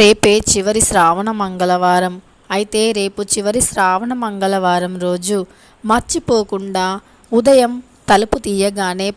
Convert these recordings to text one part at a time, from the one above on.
రేపే చివరి శ్రావణ మంగళవారం. అయితే రేపు చివరి శ్రావణ మంగళవారం రోజు మర్చిపోకుండా ఉదయం తలుపు తీయగానే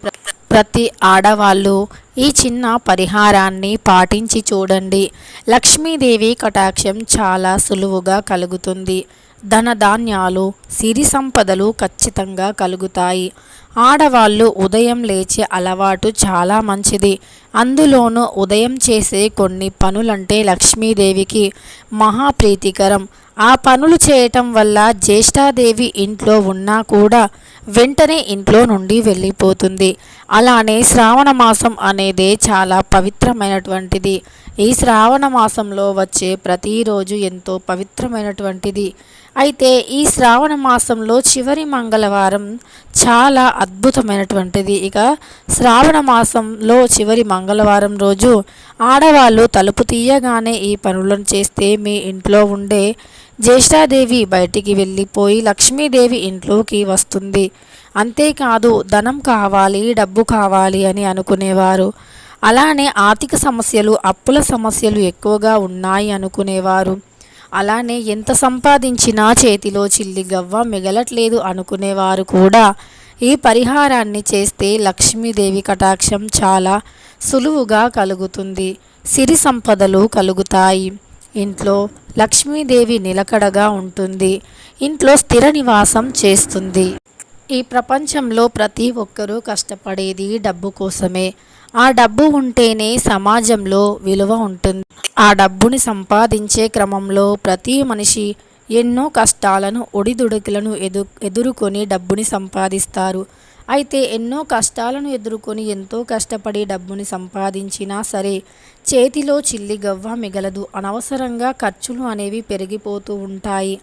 ప్రతి ఆడవాళ్ళు ఈ చిన్న పరిహారాన్ని పాటించి చూడండి. లక్ష్మీదేవి కటాక్షం చాలా సులువుగా కలుగుతుంది. ధనధాన్యాలు సిరి సంపదలు ఖచ్చితంగా కలుగుతాయి. ఆడవాళ్ళు ఉదయం లేచే అలవాటు చాలా మంచిది. అందులోనూ ఉదయం చేసే కొన్ని పనులంటే లక్ష్మీదేవికి మహాప్రీతికరం. ఆ పనులు చేయటం వల్ల జ్యేష్ఠాదేవి ఇంట్లో ఉన్నా కూడా వెంటనే ఇంట్లో నుండి వెళ్ళిపోతుంది. అలానే శ్రావణ మాసం అనేది చాలా పవిత్రమైనటువంటిది. ఈ శ్రావణ మాసంలో వచ్చే ప్రతిరోజు ఎంతో పవిత్రమైనటువంటిది. అయితే ఈ శ్రావణ మాసంలో చివరి మంగళవారం చాలా అద్భుతమైనటువంటిది. ఇక శ్రావణ మాసంలో చివరి మంగళవారం రోజు ఆడవాళ్ళు తలుపు తీయగానే ఈ పనులను చేస్తే మీ ఇంట్లో ఉండే జ్యేష్ఠాదేవి బయటికి వెళ్ళిపోయి లక్ష్మీదేవి ఇంట్లోకి వస్తుంది. అంతేకాదు ధనం కావాలి డబ్బు కావాలి అని అనుకునేవారు. అలానే ఆర్థిక సమస్యలు అప్పుల సమస్యలు ఎక్కువగా ఉన్నాయి అనుకునేవారు. అలానే ఎంత సంపాదించినా చేతిలో చిల్లి గవ్వ మిగలట్లేదు అనుకునేవారు కూడా. ఈ పరిహారాన్ని చేస్తే లక్ష్మీదేవి కటాక్షం చాలా సులువుగా కలుగుతుంది. సిరి సంపదలు కలుగుతాయి. ఇంట్లో లక్ష్మీదేవి నిలకడగా ఉంటుంది. ఇంట్లో స్థిర నివాసం చేస్తుంది. ఈ ప్రపంచంలో ప్రతి ఒక్కరూ కష్టపడేది డబ్బు కోసమే. ఆ డబ్బు ఉంటేనే సమాజంలో విలువ ఉంటుంది. ఆ డబ్బుని సంపాదించే క్రమంలో ప్రతి మనిషి ఎన్నో కష్టాలను ఒడిదుడుకులను ఎదు ఎదుర్కొని డబ్బుని సంపాదిస్తారు. అయితే ఎన్నో కష్టాలను ఎదుర్కొని ఎంతో కష్టపడి డబ్బుని సంపాదించినా సరే చేతిలో చిల్లి గవ్వ మిగలదు. అనవసరంగా ఖర్చులు అనేవి పెరిగిపోతూ ఉంటాయి.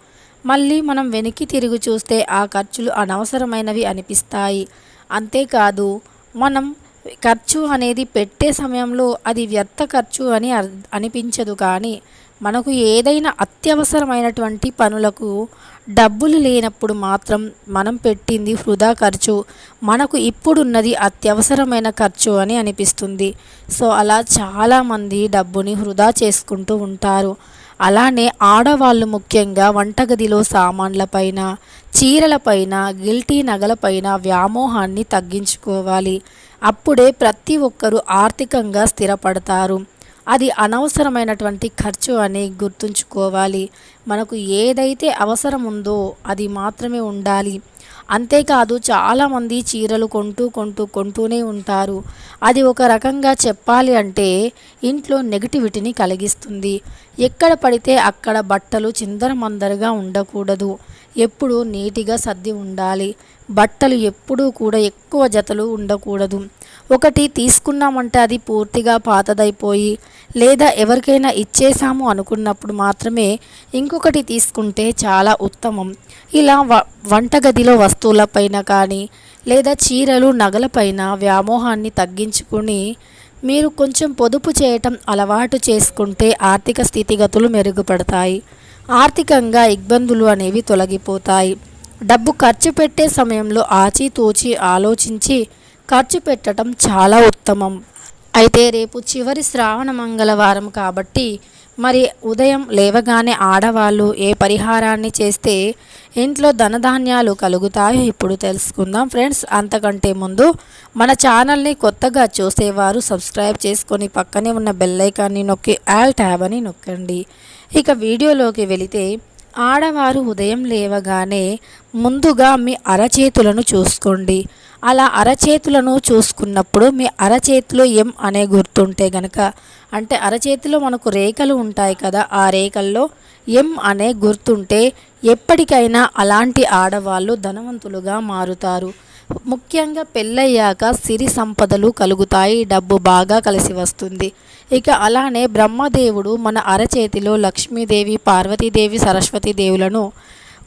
మళ్ళీ మనం వెనక్కి తిరిగి చూస్తే ఆ ఖర్చులు అనవసరమైనవి అనిపిస్తాయి. అంతేకాదు మనం ఖర్చు అనేది పెట్టే సమయంలో అది వ్యర్థ ఖర్చు అని అర్- అనిపించదు కానీ మనకు ఏదైనా అత్యవసరమైనటువంటి పనులకు డబ్బులు లేనప్పుడు మాత్రం మనం పెట్టింది వృధా ఖర్చు. మనకు ఇప్పుడున్నది అత్యవసరమైన ఖర్చు అని అనిపిస్తుంది. సో అలా చాలామంది డబ్బుని వృధా చేసుకుంటూ ఉంటారు. అలానే ఆడవాళ్ళు ముఖ్యంగా వంటగదిలో సామాన్లపైన చీరలపైన గిల్టీ నగలపైన వ్యామోహాన్ని తగ్గించుకోవాలి. అప్పుడే ప్రతి ఒక్కరూ ఆర్థికంగా స్థిరపడతారు. అది అనవసరమైనటువంటి ఖర్చు అని గుర్తుంచుకోవాలి. మనకు ఏదైతే అవసరం ఉందో అది మాత్రమే ఉండాలి. అంతేకాదు చాలామంది చీరలు కొంటూ కొంటూ కొంటూనే ఉంటారు. అది ఒక రకంగా చెప్పాలి అంటే ఇంట్లో నెగిటివిటీని కలిగిస్తుంది. ఎక్కడ పడితే అక్కడ బట్టలు చిందరమందరగా ఉండకూడదు. ఎప్పుడు నీటిగా సర్ది ఉండాలి. బట్టలు ఎప్పుడూ కూడా ఎక్కువ జతలు ఉండకూడదు. ఒకటి తీసుకున్నామంటే అది పూర్తిగా పాతదైపోయి లేదా ఎవరికైనా ఇచ్చేసాము అనుకున్నప్పుడు మాత్రమే ఇంకొకటి తీసుకుంటే చాలా ఉత్తమం. ఇలా వ వంటగదిలో వస్తువులపైన కానీ లేదా చీరలు నగలపైన వ్యామోహాన్ని తగ్గించుకుని మీరు కొంచెం పొదుపు చేయటం అలవాటు చేసుకుంటే ఆర్థిక స్థితిగతులు మెరుగుపడతాయి. ఆర్థికంగా ఇబ్బందులు అనేవి తొలగిపోతాయి. డబ్బు ఖర్చు పెట్టే సమయంలో ఆచితూచి ఆలోచించి ఖర్చు పెట్టడం చాలా ఉత్తమం. అయితే రేపు చివరి శ్రావణ మంగళవారం కాబట్టి మరి ఉదయం లేవగానే ఆడవాళ్ళు ఏ పరిహారాన్ని చేస్తే ఇంట్లో ధనధాన్యాలు కలుగుతాయో ఇప్పుడు తెలుసుకుందాం. ఫ్రెండ్స్ అంతకంటే ముందు మన ఛానల్ని కొత్తగా చూసేవారు సబ్స్క్రైబ్ చేసుకొని పక్కనే ఉన్న బెల్లైకాన్ని నొక్కి ఆల్ ట్యాబ్ అని నొక్కండి. ఇక వీడియోలోకి వెళితే ఆడవారు ఉదయం లేవగానే ముందుగా మీ అరచేతులను చూసుకోండి. అలా అరచేతులను చూసుకున్నప్పుడు మీ అరచేతిలో ఎం అనే గుర్తుంటే గనక అంటే అరచేతిలో మనకు రేఖలు ఉంటాయి కదా ఆ రేఖల్లో ఎం అనే గుర్తుంటే ఎప్పటికైనా అలాంటి ఆడవాళ్ళు ధనవంతులుగా మారుతారు. ముఖ్యంగా పెళ్ళయ్యాక సిరి సంపదలు కలుగుతాయి డబ్బు బాగా కలిసి వస్తుంది. ఇక అలానే బ్రహ్మదేవుడు మన అరచేతిలో లక్ష్మీదేవి పార్వతీదేవి సరస్వతీదేవులను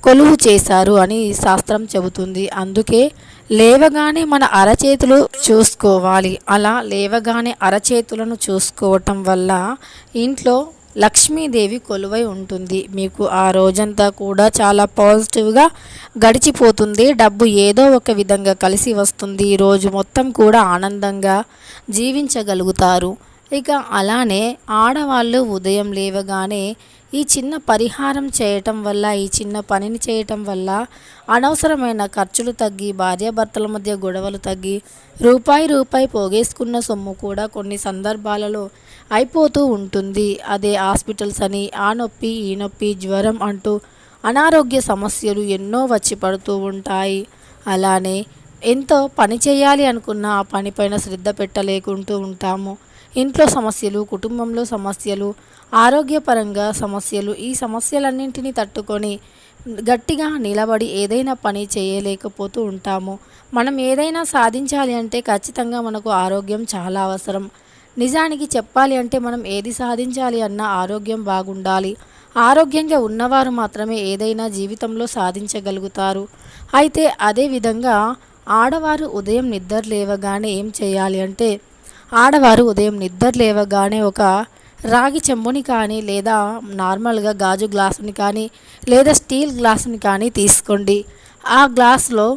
కొలువు చేశారు అని శాస్త్రం చెబుతుంది. అందుకే లేవగానే మన అరచేతులు చూసుకోవాలి. అలా లేవగానే అరచేతులను చూసుకోవటం వల్ల ఇంట్లో లక్ష్మీదేవి కొలువై ఉంటుంది. మీకు ఆ రోజంతా కూడా చాలా పాజిటివ్గా గడిచిపోతుంది. డబ్బు ఏదో ఒక విధంగా కలిసి వస్తుంది. రోజు మొత్తం కూడా ఆనందంగా జీవించగలుగుతారు. ఇక అలానే ఆడవాళ్ళు ఉదయం లేవగానే ఈ చిన్న పరిహారం చేయటం వల్ల ఈ చిన్న పనిని చేయటం వల్ల అనవసరమైన ఖర్చులు తగ్గి భార్యాభర్తల మధ్య గొడవలు తగ్గి రూపాయి రూపాయి పోగేసుకున్న సొమ్ము కూడా కొన్ని సందర్భాలలో అయిపోతూ ఉంటుంది. అదే హాస్పిటల్స్ అని ఆ నొప్పి ఈ నొప్పి జ్వరం అంటూ అనారోగ్య సమస్యలు ఎన్నో వచ్చి పడుతూ ఉంటాయి. అలానే ఎంతో పని చేయాలి అనుకున్న ఆ పనిపైన శ్రద్ధ పెట్టలేకుంటూ ఉంటాము. ఇంట్లో సమస్యలు కుటుంబంలో సమస్యలు ఆరోగ్యపరంగా సమస్యలు ఈ సమస్యలన్నింటినీ తట్టుకొని గట్టిగా నిలబడి ఏదైనా పని చేయలేకపోతూ ఉంటాము. మనం ఏదైనా సాధించాలి అంటే ఖచ్చితంగా మనకు ఆరోగ్యం చాలా అవసరం. నిజానికి చెప్పాలి అంటే మనం ఏది సాధించాలి అన్న ఆరోగ్యం బాగుండాలి. ఆరోగ్యంగా ఉన్నవారు మాత్రమే ఏదైనా జీవితంలో సాధించగలుగుతారు. అయితే అదేవిధంగా ఆడవారు ఉదయం నిద్ర లేవగానే ఏం చేయాలి అంటే ఆడవారు ఉదయం నిద్ర లేవగానే ఒక రాగి చెంబుని కానీ లేదా నార్మల్గా గాజు గ్లాసుని కానీ లేదా స్టీల్ గ్లాసుని కానీ తీసుకోండి. ఆ గ్లాస్లో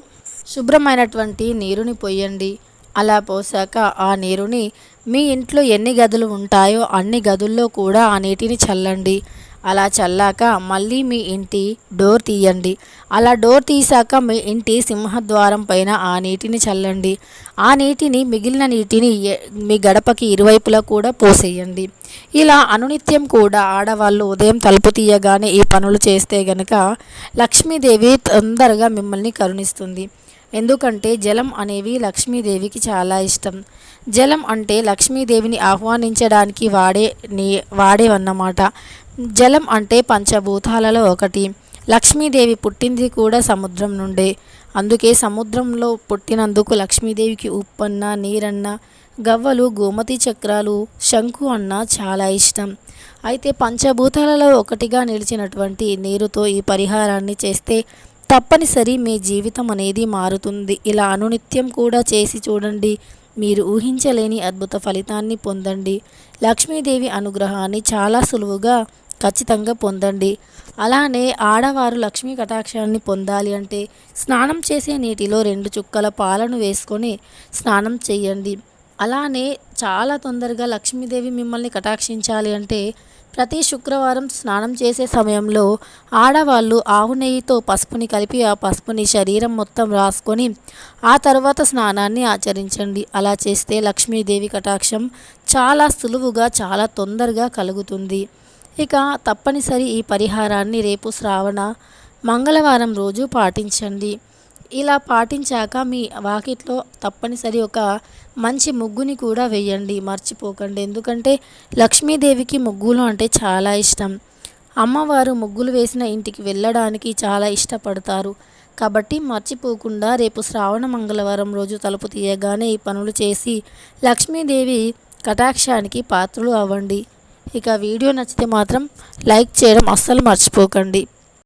శుభ్రమైనటువంటి నీరుని పోయండి. అలా పోసాక ఆ నీరుని మీ ఇంట్లో ఎన్ని గదులు ఉంటాయో అన్ని గదుల్లో కూడా ఆ నీటిని చల్లండి. అలా చల్లాక మళ్ళీ మీ ఇంటి డోర్ తీయండి. అలా డోర్ తీసాక మీ ఇంటి సింహద్వారం పైన ఆ నీటిని చల్లండి. ఆ నీటిని మిగిలిన నీటిని మీ గడపకి ఇరువైపులా కూడా పోసేయండి. ఇలా అనునిత్యం కూడా ఆడవాళ్ళు ఉదయం తలుపు తీయగానే ఈ పనులు చేస్తే గనక లక్ష్మీదేవి తొందరగా మిమ్మల్ని కరుణిస్తుంది. ఎందుకంటే జలం అనేవి లక్ష్మీదేవికి చాలా ఇష్టం. జలం అంటే లక్ష్మీదేవిని ఆహ్వానించడానికి వాడే నీ వాడేవన్నమాట. జలం అంటే పంచభూతాలలో ఒకటి. లక్ష్మీదేవి పుట్టింది కూడా సముద్రం నుండే. అందుకే సముద్రంలో పుట్టినందుకు లక్ష్మీదేవికి ఉప్పన్న నీరన్న గవ్వలు గోమతి చక్రాలు శంకు అన్న చాలా ఇష్టం. అయితే పంచభూతాలలో ఒకటిగా నిలిచినటువంటి నీరుతో ఈ పరిహారాన్ని చేస్తే తప్పనిసరి మీ జీవితం అనేది మారుతుంది. ఇలా అనునిత్యం కూడా చేసి చూడండి. మీరు ఊహించలేని అద్భుత ఫలితాన్ని పొందండి. లక్ష్మీదేవి అనుగ్రహాన్ని చాలా సులువుగా ఖచ్చితంగా పొందండి. అలానే ఆడవారు లక్ష్మీ కటాక్షాన్ని పొందాలి అంటే స్నానం చేసే నీటిలో రెండు చుక్కల పాలను వేసుకొని స్నానం చేయండి. అలానే చాలా తొందరగా లక్ష్మీదేవి మిమ్మల్ని కటాక్షించాలి అంటే ప్రతి శుక్రవారం స్నానం చేసే సమయంలో ఆడవాళ్ళు ఆవు నెయ్యితో పసుపుని కలిపి ఆ పసుపుని శరీరం మొత్తం రాసుకొని ఆ తర్వాత స్నానాన్ని ఆచరించండి. అలా చేస్తే లక్ష్మీదేవి కటాక్షం చాలా సులువుగా చాలా తొందరగా కలుగుతుంది. ఇక తప్పనిసరి ఈ పరిహారాన్ని రేపు శ్రావణ మంగళవారం రోజు పాటించండి. ఇలా పాటించాక మీ వాకిట్లో తప్పనిసరి ఒక మంచి ముగ్గుని కూడా వేయండి. మర్చిపోకండి. ఎందుకంటే లక్ష్మీదేవికి ముగ్గులు అంటే చాలా ఇష్టం. అమ్మవారు ముగ్గులు వేసిన ఇంటికి వెళ్ళడానికి చాలా ఇష్టపడతారు. కాబట్టి మర్చిపోకుండా రేపు శ్రావణ మంగళవారం రోజు తలుపు తీయగానే ఈ పనులు చేసి లక్ష్మీదేవి కటాక్షానికి పాత్రలు అవ్వండి. ఇక వీడియో నచ్చితే మాత్రం లైక్ చేయడం అస్సలు మర్చిపోకండి.